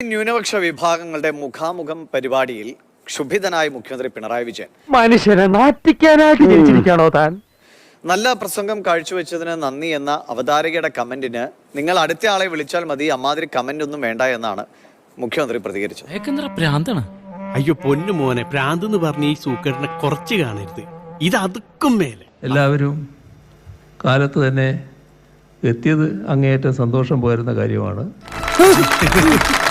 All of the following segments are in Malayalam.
ന്യൂനപക്ഷ വിഭാഗങ്ങളുടെ മുഖാമുഖം പരിപാടിയിൽ ക്ഷുഭിതനായ മുഖ്യമന്ത്രി പിണറായി വിജയൻ. മനുഷ്യനെ നാട്ടിക്കാനായിട്ട് ജനിച്ചിരിക്കാണോ താൻ? നല്ല പ്രസംഗം കാഴ്ചവെച്ചതിന് നന്ദി എന്ന അവതാരകയുടെ കമന്റിന് നിങ്ങൾ അടുത്ത ആളെ വിളിച്ചാൽ മതി അമ്മാതിരി കമന്റ് ഒന്നും വേണ്ട എന്നാണ് മുഖ്യമന്ത്രി പ്രതികരിച്ചത്. അയ്യോ പൊന്നു മോനെ പ്രാന്ത് എന്ന് പറഞ്ഞ ഈ സൂക്കേടിനെ കുറച്ച് കാണരുത്. ഇത് അതുക്കും മേലെ. എല്ലാവരും കാലത്ത് തന്നെ എത്തിയത് അങ്ങേയറ്റം സന്തോഷം പോരുന്ന കാര്യമാണ്.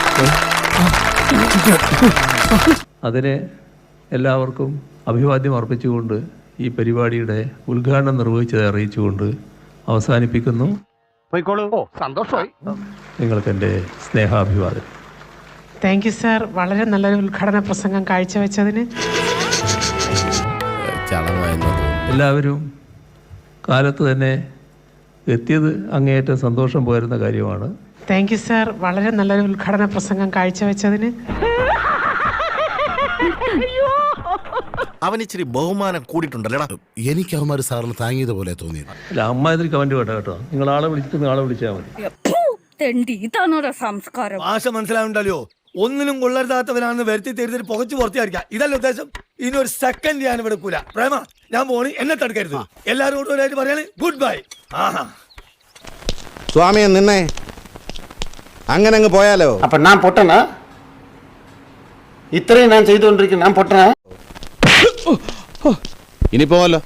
അതിന് എല്ലാവർക്കും അഭിവാദ്യം അർപ്പിച്ചുകൊണ്ട് ഈ പരിപാടിയുടെ ഉദ്ഘാടനം നിർവഹിച്ചത് അറിയിച്ചുകൊണ്ട് അവസാനിപ്പിക്കുന്നു. സന്തോഷമായി. നിങ്ങൾക്ക് എന്റെ സ്നേഹാഭിവാദം താങ്ക് യു സാർ വളരെ നല്ലൊരു ഉദ്ഘാടന പ്രസംഗം കാഴ്ചവെച്ചതിന്. എല്ലാവരും കാലത്ത് തന്നെ എത്തിയത് അങ്ങേയറ്റം സന്തോഷം പോരുന്ന കാര്യമാണ്. Thank you sir. വളരെ നല്ലൊരു ഉദ്ഘാടന പ്രസംഗം കാഴ്ചവെച്ചതിന്. അവൻ ഇച്ചിരി ബഹുമാനം കൂടിയിട്ടുണ്ടല്ലേടാ. എനിക്ക് അവന്മാർ സാറിന് താങ്ങിയതുപോലെ തോന്നിയത്. അല്ല അമ്മ കമന്റ് കമന്റ് കേട്ടോ കേട്ടോ. നിങ്ങൾ ആളെ വിളിച്ചിട്ട് ആളെ വിളിച്ചാൽ മതി. തെണ്ടി. ഇതാണോടാ സംസ്കാരം. ഭാഷ മനസ്സിലാവുണ്ടല്ലോ ഒന്നിനും കൊള്ളരുതാത്തവനാണെന്ന് വരുത്തി തരുത്തി പുകച്ചു പുറത്തിയായിരിക്കാം. ഇതല്ല ഉദ്ദേശം? ഇനി ഒരു സെക്കൻഡ് ഞാൻ ഇവിടെ കൂല പ്രേമ ഞാൻ പോണി. എന്നെ തടുക്കരുത്. എല്ലാരും കൂടെ പറയാണ്. ഗുഡ് ബൈ ആഹാ. സ്വാമിയെ നിന്നെ അങ്ങനെ അങ്ങ് പോയാലോ? അപ്പൊ ഞാൻ പൊട്ടനാ ഇത്രയും ഞാൻ ചെയ്തുകൊണ്ടിരിക്കുന്നു. ഞാൻ പൊട്ടനാ ഇനി പോവല്ലോ.